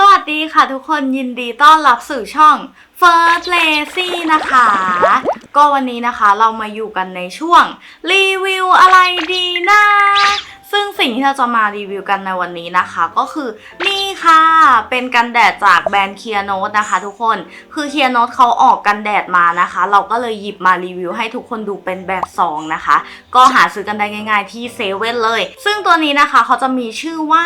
สวัสดีค่ะทุกคนยินดีต้อนรับสู่ช่อง First Lazy นะคะ ก็วันนี้นะคะเรามาอยู่กันในช่วง รีวิวอะไรดีนะ ซึ่งสิ่งที่เราจะมารีวิวกันในวันนี้นะคะ ก็คือนี่ ค่ะ เป็นกันแดดจากแบรนด์เคียโนตนะคะ ทุกคน คือเคียโนตเขาออกกันแดดมานะคะ เราก็เลยหยิบมารีวิวให้ทุกคนดูเป็นแบบซองนะคะ ก็หาซื้อกันได้ง่ายๆที่เซเว่นเลย ซึ่งตัวนี้นะคะเขาจะมีชื่อว่า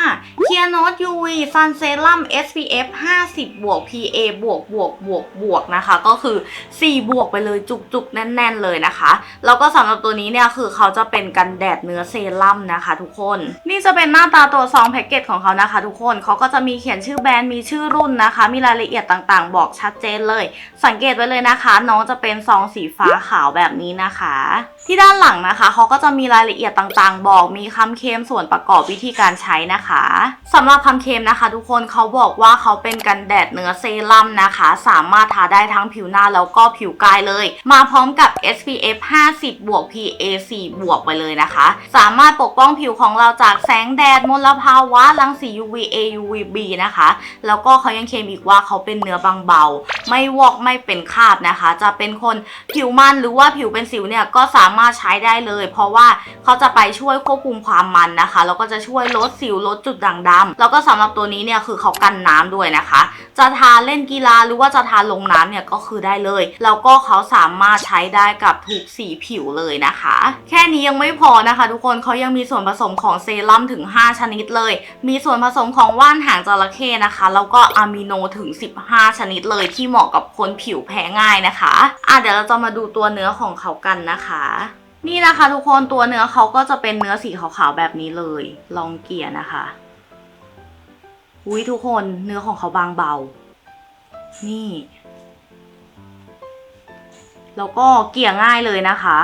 k e a n o t UV Sun Serum SPF 50บวก PA บวกบวกบวกบวกนะคะ ก็คือ 4 บวกไปเลยจุกๆ แน่น ๆ เลยนะคะ แล้วก็สำหรับตัวนี้เนี่ยคือเขาจะเป็นกันแดดเนื้อเซรั่มนะคะ ทุกคน นี่จะเป็นหน้าตาตัวซองแพ็กเกจของเขานะคะ ทุกคนเขาก็จะมีเขียนชื่อแบรนด์มีชื่อรุ่นนะคะ มีรายละเอียดต่างๆ บอกชัดเจนเลย สังเกตไว้เลยนะคะ น้องจะเป็นซองสีฟ้าขาวแบบนี้นะคะ ที่ด้านหลังนะคะเขาก็จะมีรายละเอียดต่างๆ บอกมีคำเคลมส่วนประกอบวิธีการใช้นะคะสำหรับคำเคลมนะคะ ทุกคนเขาบอกว่าเขาเป็นกันแดดเนื้อเซรั่มนะคะ สามารถทาได้ทั้งผิวหน้าแล้วก็ผิวกายเลย มาพร้อมกับ SPF 50 บวก PA 4บวกไปเลยนะคะ สามารถปกป้องผิวของเราจากแสงแดดมลภาวะรังสี UVA UVB นะคะ แล้วก็เขายังเคลมอีกว่าเขาเป็นเนื้อบางเบา ไม่วอกไม่เป็นคราบนะคะ จะเป็นคนผิวมันหรือว่าผิวเป็นสิวเนี่ยก็สามามารถใช้ได้เลย เพราะว่าเขาจะไปช่วยควบคุมความมันนะคะแล้วก็จะช่วยลดสิวลดจุดด่างดำแล้วก็สำหรับตัวนี้เนี่ยคือเขากันน้ำด้วยนะคะ จะทาเล่นกีฬาหรือว่าจะทาลงน้ำเนี่ยก็คือได้เลยแล้วก็เขาสามารถใช้ได้กับทุกสีผิวเลยนะคะ แค่นี้ยังไม่พอนะคะ ทุกคนเขายังมีส่วนผสมของเซรั่มถึง 5 ชนิดเลย มีส่วนผสมของว่านหางจระเข้นะคะ แล้วก็อะมิโนถึง 15 ชนิดเลยที่เหมาะกับคนผิวแพ้ง่ายนะคะ อะเดี๋ยวเราจะมาดูตัวเนื้อของเขากันนะคะ นี่นะคะทุกคนตัวเนื้อเขาก็จะเป็นเนื้อสีขาวๆแบบนี้เลย ลองเกลี่ยนะคะอุ้ยทุกคนเนื้อของเขาบางเบา นี่ แล้วก็เกลี่ยง่ายเลยนะคะ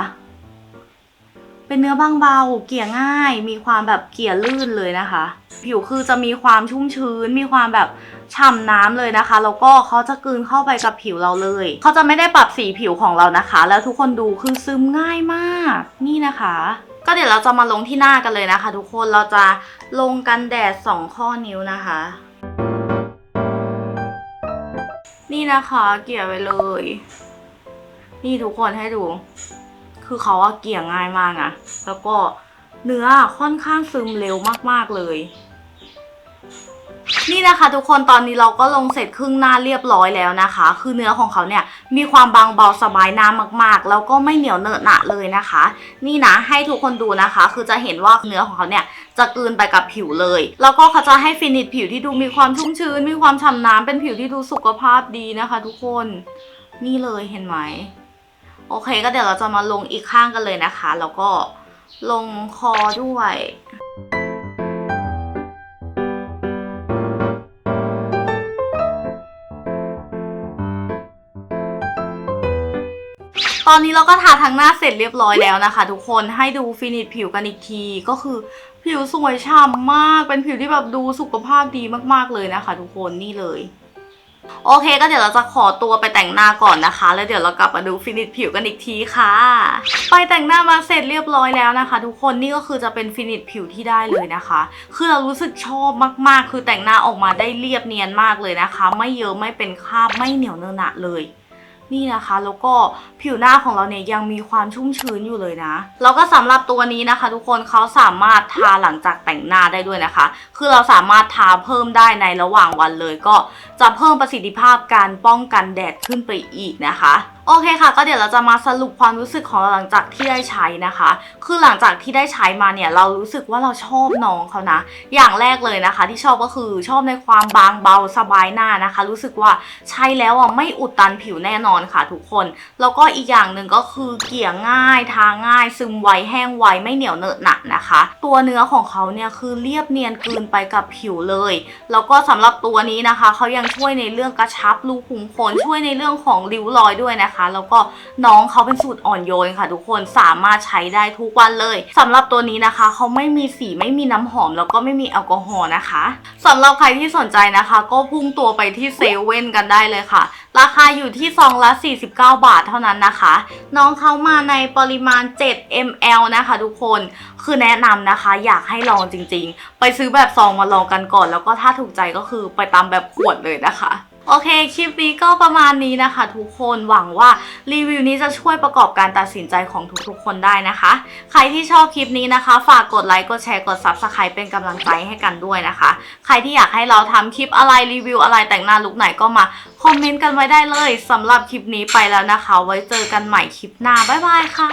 เป็นเนื้อบางเบา เกลี่ยง่าย มีความแบบเกลี่ยลื่นเลยนะคะ ผิวคือจะมีความชุ่มชื้น มีความแบบ ฉ่ำน้ำเลยนะคะ แล้วก็เขาจะกลืนเข้าไปกับผิวเราเลย เขาจะไม่ได้ปรับสีผิวของเรานะคะ แล้วทุกคนดูคือซึมง่ายมาก นี่นะคะ ก็เดี๋ยวเราจะมาลงที่หน้ากันเลยนะคะ ทุกคนเราจะลงกันแดดสองข้อนิ้วนะคะ นี่นะคะเกลี่ยไปเลย นี่ทุกคนให้ดู คือเขาอะเกลี่ยง่ายมากนะแล้วก็เนื้อค่อนข้างซึมเร็วมากๆเลย นี่นะคะทุกคนตอนนี้เราก็ลงเสร็จครึ่งหน้าเรียบร้อยแล้วนะคะ คือเนื้อของเขาเนี่ยมีความบางเบาสบายหน้ามากๆ แล้วก็ไม่เหนียวเนอะหนะเลยนะคะ นี่นะให้ทุกคนดูนะคะ คือจะเห็นว่าเนื้อของเขาเนี่ยจะกลืนไปกับผิวเลย แล้วก็เขาจะให้ฟินิชผิวที่ดูมีความชุ่มชื้น มีความฉ่ำน้ำเป็นผิวที่ดูสุขภาพดีนะคะ ทุกคนนี่เลยเห็นไหมโอเค ก็เดี๋ยวเราจะมาลงอีกข้างกันเลยนะคะ แล้วก็ลงคอด้วย ตอนนี้เราก็ทาทั้งหน้าเสร็จเรียบร้อยแล้วนะคะ ทุกคนให้ดูฟินิชผิวกันอีกทีก็คือผิวสวยฉ่ำมาก เป็นผิวที่แบบดูสุขภาพดีมากๆเลยนะคะ ทุกคนนี่เลย โอเคก็เดี๋ยวเราจะขอตัวไปแต่งหน้าก่อนนะคะ แล้วเดี๋ยวเรากลับมาดูฟินิชผิวกันอีกทีค่ะ ไปแต่งหน้ามาเสร็จเรียบร้อยแล้วนะคะ ทุกคนนี่ก็คือจะเป็นฟินิชผิวที่ได้เลยนะคะ คือเรารู้สึกชอบมากๆ คือแต่งหน้าออกมาได้เรียบเนียนมากเลยนะคะ ไม่เยอะไม่เป็นคราบไม่เหนียวเนอะหนะเลย นี่นะคะแล้วก็ผิวหน้าของเราเนี่ยยังมีความชุ่มชื้นอยู่เลยนะแล้วก็สำหรับตัวนี้นะคะ ทุกคนเขาสามารถทาหลังจากแต่งหน้าได้ด้วยนะคะ คือเราสามารถทาเพิ่มได้ในระหว่างวันเลย ก็จะเพิ่มประสิทธิภาพการป้องกันแดดขึ้นไปอีกนะคะ โอเคค่ะ ก็เดี๋ยวเราจะมาสรุปความรู้สึกของเราหลังจากที่ได้ใช้นะคะ คือหลังจากที่ได้ใช้มาเนี่ยเรารู้สึกว่าเราชอบน้องเขานะ อย่างแรกเลยนะคะ ที่ชอบก็คือชอบในความบางเบาสบายหน้านะคะ รู้สึกว่าใช้แล้วอะไม่อุดตันผิวแน่นอนค่ะทุกคน แล้วก็อีกอย่างหนึ่งก็คือเกี่ยง่ายทาง่าย ซึมไวแห้งไวไม่เหนียวเนอะหนักนะคะ ตัวเนื้อของเขาเนี่ยคือเรียบเนียนกลืนไปกับผิวเลย แล้วก็สำหรับตัวนี้นะคะเขายังช่วยในเรื่องกระชับรูขุมขนช่วยในเรื่องของริ้วรอยด้วยนะคะแล้วก็น้องเขาเป็นสูตรอ่อนโยนค่ะ ทุกคนสามารถใช้ได้ทุกวันเลยสำหรับตัวนี้นะคะเขาไม่มีสีไม่มีน้ำหอม แล้วก็ไม่มีแอลกอฮอล์นะคะสำหรับใครที่สนใจนะคะ ก็พุ่งตัวไปที่เซเว่นกันได้เลยค่ะ ราคาอยู่ที่ซองละ 49 บาทเท่านั้นนะคะ น้องเขามาในปริมาณ 7 ml นะคะ ทุกคนคือแนะนำนะคะอยากให้ลองจริง ๆ ไปซื้อแบบซองมาลองกันก่อน แล้วก็ถ้าถูกใจก็คือไปตามแบบขวดเลยนะคะ โอเค คลิปนี้ก็ประมาณนี้นะคะ ทุกคนหวังว่ารีวิวนี้จะช่วยประกอบการตัดสินใจของทุกๆคนได้นะคะ ใครที่ชอบคลิปนี้นะคะ ฝากกดไลค์กดแชร์กด Subscribe เป็นกำลังใจให้กันด้วยนะคะ ใครที่อยากให้เราทำคลิปอะไรรีวิวอะไรแต่งหน้าลุคไหนก็มาคอมเมนต์กันไว้ได้เลยสำหรับคลิปนี้ไปแล้วนะคะ ไว้เจอกันใหม่คลิปหน้าบ๊ายบายค่ะ